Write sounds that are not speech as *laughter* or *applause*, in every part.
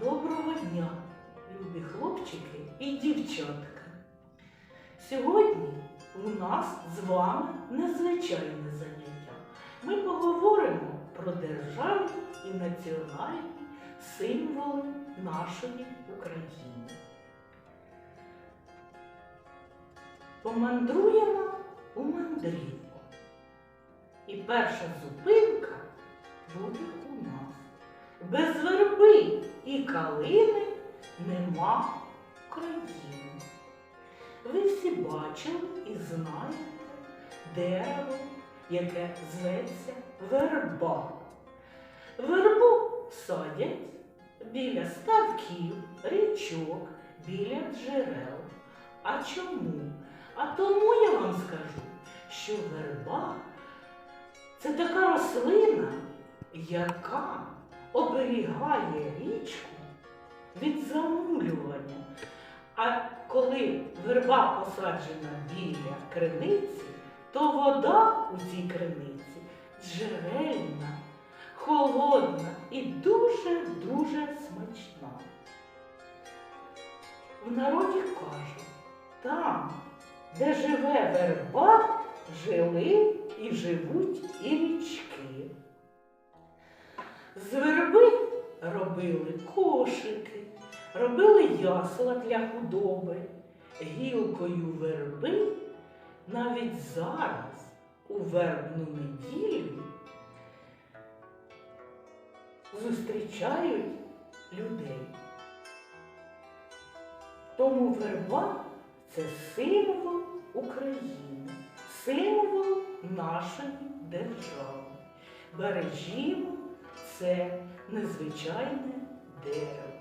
Доброго дня, любі хлопчики і дівчатка. Сьогодні у нас з вами незвичайне заняття. Ми поговоримо про державні і національні символи нашої України. Помандруємо у мандрівку. І перша зупинка буде у нас. Без верби і калини нема країни. Ви всі бачили і знаєте дерево, яке зветься верба. Вербу садять біля ставків, річок, біля джерел. А чому? А тому я вам скажу, що верба це така рослина, яка оберігає річку від замулювання. А коли верба посаджена біля криниці, то вода у цій криниці джерельна, холодна і дуже-дуже смачна. В народі кажуть, там, де живе верба, жили і живуть і річки. З верби робили кошики, робили ясла для худоби, гілкою верби навіть зараз у вербну неділю зустрічають людей. Тому верба це символ України, символ нашої держави. Бережімо це незвичайне дерево.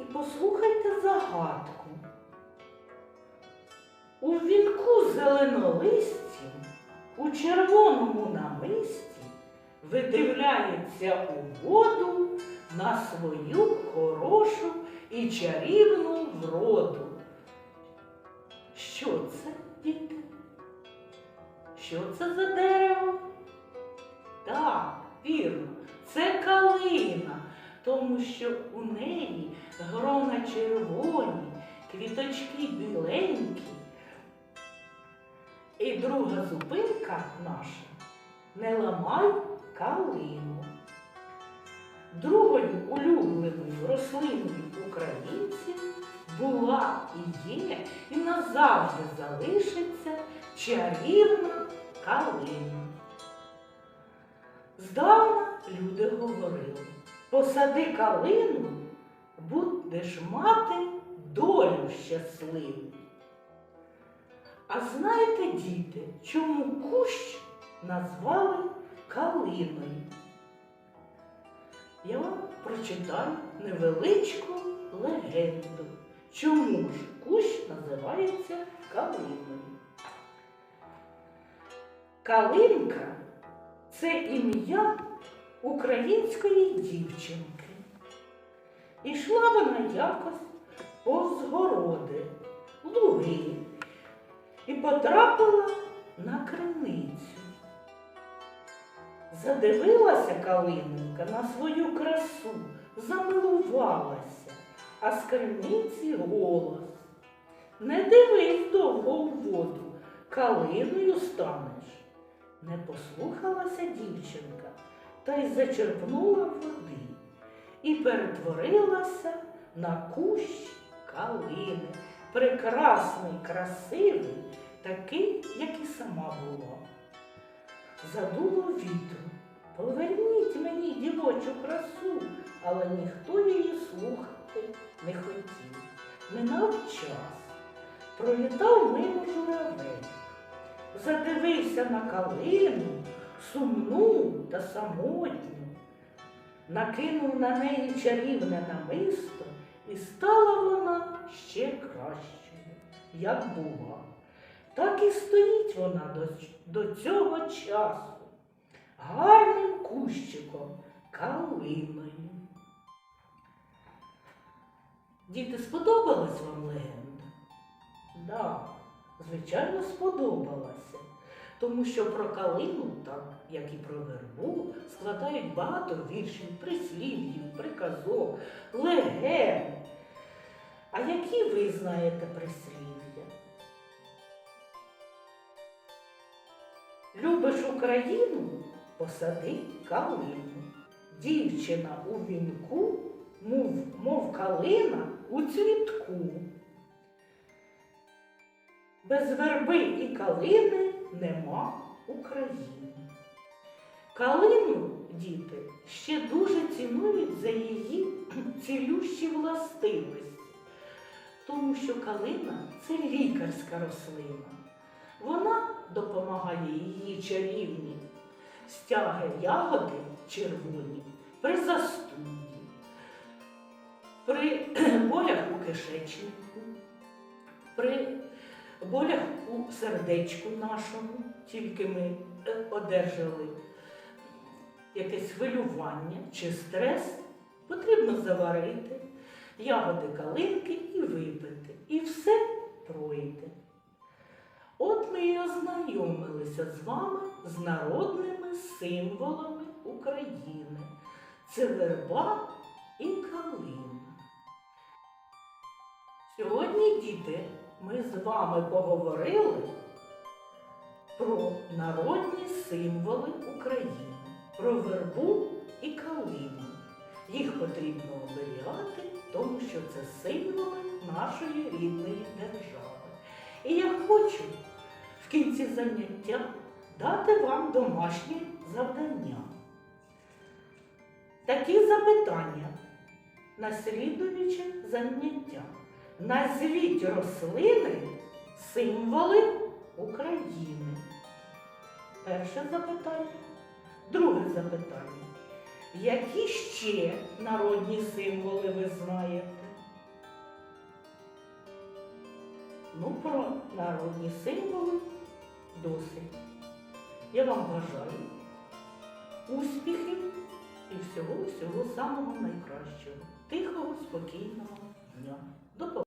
І послухайте загадку. У вінку зеленолисті, у червоному намисті видивляється у воду на свою хорошу і чарівну вроду. Що це, діти? Що це за дерево? Так, вірно, це калина, тому що у неї грона червоні, квіточки біленькі. І друга зупинка наша не ламай калину. Другою улюбленою рослиною українців була і є, і назавжди залишиться чарівна калина. Люди говорили, посади калину, будеш мати долю щасливу. А знаєте, діти, чому кущ назвали калиною? Я вам прочитаю невеличку легенду. Чому ж кущ називається калиною? Калинка це ім'я української дівчинки. Ішла вона якось повз городи, луги і потрапила на криницю. Задивилася Калиненька на свою красу, замилувалася, а з криниці голос. Не дивись довго у воду, калиною станеш. Не послухалася дівчинка та й зачерпнула води і перетворилася на кущ калини, прекрасний, красивий, такий, як і сама була. Задуло вітру. Поверніть мені дівочу красу, але ніхто її слухати не хотів. Минав час. Пролітав мимо журавель. Задивився на калину, сумну та самотню. Накинув на неї чарівне намисто, і стала вона ще кращою, як була. Так і стоїть вона до, до цього часу, гарним кущиком, калиною. Діти, сподобалась вам легенда? Да, звичайно, сподобалася. Тому що про калину, так як і про вербу, складають багато віршів, прислів'їв, приказок, легенд. А які ви знаєте прислів'я? Любиш Україну? Посади калину. Дівчина у вінку, мов, мов калина у цвітку. Без верби і калини нема України. Калину, діти, ще дуже цінують за її *clears throat* цілющі властивості, тому що калина це лікарська рослина. Вона допомагає її чарівні стяги ягоди червоні при застуді, при *clears throat* болях у кишечнику, при болях у сердечку нашому, тільки ми е, одержали якесь хвилювання чи стрес, потрібно заварити ягоди калинки і випити. І все пройде. От ми і ознайомилися з вами з народними символами України. Це верба і калина. Сьогодні, діти, ми з вами поговорили про народні символи України, про вербу і калину. Їх потрібно оберігати, тому що це символи нашої рідної держави. І я хочу в кінці заняття дати вам домашнє завдання. Такі запитання на слідуюче заняття. Назвіть рослини символи України. Перше запитання. Друге запитання. Які ще народні символи ви знаєте? Ну, про народні символи досить. Я вам бажаю успіхів і всього-всього самого найкращого. Тихого, спокійного дня. До.